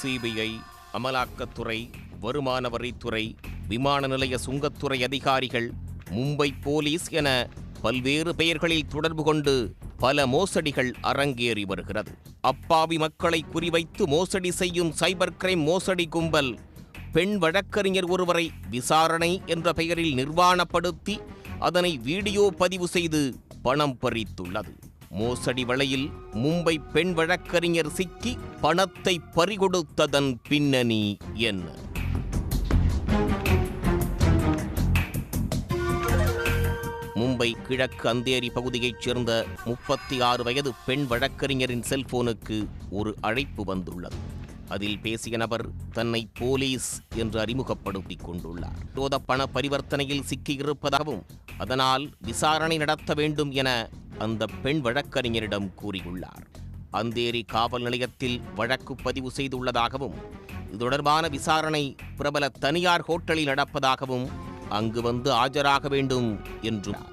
CBI அமலாக்கத்துறை வருமான வரித்துறை விமான நிலைய சுங்கத்துறை அதிகாரிகள் மும்பை போலீஸ் என பல்வேறு பெயர்களில் தொடர்பு கொண்டு பல மோசடிகள் அரங்கேறி வருகிறது. அப்பாவி மக்களை குறிவைத்து மோசடி செய்யும் சைபர் கிரைம் மோசடி கும்பல் பெண் வழக்கறிஞர் ஒருவரை விசாரணை என்ற பெயரில் நிர்வாணப்படுத்தி அதனை வீடியோ பதிவு செய்து பணம் பறித்துள்ளது. மோசடி வலையில் மும்பை பெண் வழக்கறிஞர் சிக்கி பணத்தை பறிகொடுத்ததன் பின்னணி என்ன? மும்பை கிழக்கு அந்தேரி பகுதியைச் சேர்ந்த முப்பத்தி ஆறு வயது பெண் வழக்கறிஞரின் செல்போனுக்கு ஒரு அழைப்பு வந்துள்ளது. அதில் பேசிய நபர் தன்னை போலீஸ் என்று அறிமுகப்படுத்திக் கொண்டுள்ளார். விரோத பண பரிவர்த்தனையில் சிக்கியிருப்பதாகவும் அதனால் விசாரணை நடத்த வேண்டும் என அந்த பெண் வழக்கறிஞரிடம் கூறியுள்ளார். அந்தேரி காவல் நிலையத்தில் வழக்கு பதிவு செய்துள்ளதாகவும் இது தொடர்பான விசாரணை பிரபல தனியார் ஹோட்டலில் நடப்பதாகவும் அங்கு வந்து ஆஜராக வேண்டும் என்றும்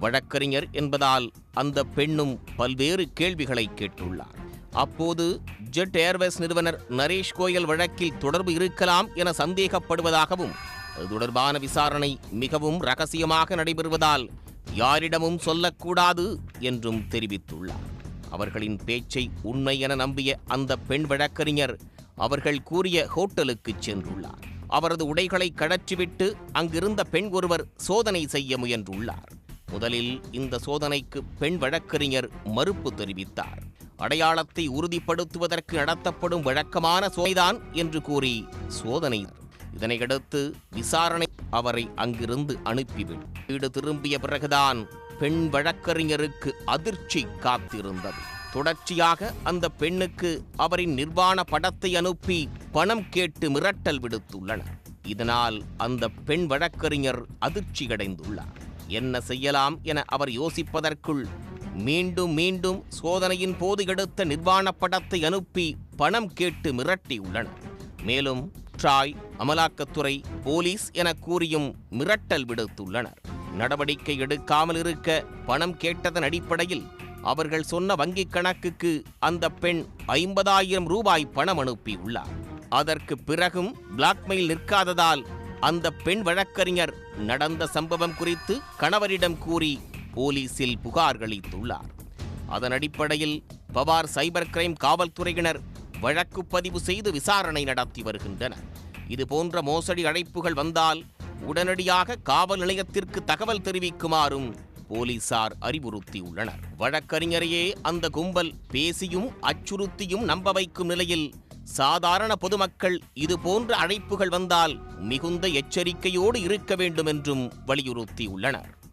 வழக்கறிஞர் என்பதால் அந்த பெண்ணும் பல்வேறு கேள்விகளை கேட்டுள்ளார். அப்போது ஜெட் ஏர்வேஸ் நிறுவனர் நரேஷ் கோயல் வழக்கில் தொடர்பு இருக்கலாம் என சந்தேகப்படுவதாகவும் அது தொடர்பான விசாரணை மிகவும் ரகசியமாக நடைபெறுவதால் யாரிடமும் சொல்லக்கூடாது என்றும் தெரிவித்துள்ளார். அவர்களின் பேச்சை உண்மை என நம்பிய அந்த பெண் வழக்கறிஞர் அவர்கள் கூறிய ஹோட்டலுக்கு சென்றுள்ளார். அவரது உடைகளை கழற்றிவிட்டு அங்கிருந்த பெண் ஒருவர் சோதனை செய்ய முயன்றுள்ளார். முதலில் இந்த சோதனைக்கு பெண் வழக்கறிஞர் மறுப்பு தெரிவித்தார். அடையாளத்தை உறுதிப்படுத்துவதற்கு நடத்தப்படும் வழக்கமான சோதனைதான் என்று கூறி சோதனை. இதனையடுத்து விசாரணை அவரை அங்கிருந்து அனுப்பிவிடும் வீடு திரும்பிய பிறகுதான் பெண் வழக்கறிஞருக்கு அதிர்ச்சி காத்திருந்தது. தொடர்ச்சியாக அந்த பெண்ணுக்கு அவரின் நிர்வாண படத்தை அனுப்பி பணம் கேட்டு மிரட்டல் விடுத்துள்ளனர். இதனால் அந்த பெண் வழக்கறிஞர் அதிர்ச்சியடைந்துள்ளார். என்ன செய்யலாம் என அவர் யோசிப்பதற்குள் மீண்டும் மீண்டும் சோதனையின் போது எடுத்த நிர்வாண படத்தை அனுப்பி பணம் கேட்டு மிரட்டியுள்ளனர் மேலும் ட்ராய் அமலாக்கத்துறை போலீஸ் என கூறியும் மிரட்டல் விடுத்துள்ளனர். நடவடிக்கை எடுக்காமல் இருக்க பணம் கேட்டதன் அடிப்படையில் அவர்கள் சொன்ன வங்கிக் கணக்குக்கு அந்த பெண் ஐம்பதாயிரம் ரூபாய் பணம் அனுப்பியுள்ளார் அதற்கு பிறகும் பிளாக்மெயில் நிற்காததால் அந்த பெண் வழக்கறிஞர் நடந்த சம்பவம் குறித்து கணவரிடம் கூறி போலீசில் புகார் அளித்துள்ளார். அதன் அடிப்படையில் பவார் சைபர் கிரைம் காவல்துறையினர் வழக்கு பதிவு செய்து விசாரணை நடத்தி வருகின்றனர். இது போன்ற மோசடி அழைப்புகள் வந்தால் உடனடியாக காவல் நிலையத்திற்கு தகவல் தெரிவிக்குமாறும் போலீசார் அறிவுறுத்தியுள்ளனர். வழக்கறிஞரையே அந்த கும்பல் பேசியும் அச்சுறுத்தியும் நம்ப வைக்கும் நிலையில் சாதாரண பொதுமக்கள் இது போன்ற அழைப்புகள் வந்தால் மிகுந்த எச்சரிக்கையோடு இருக்க வேண்டும் என்றும் வலியுறுத்தியுள்ளனர்.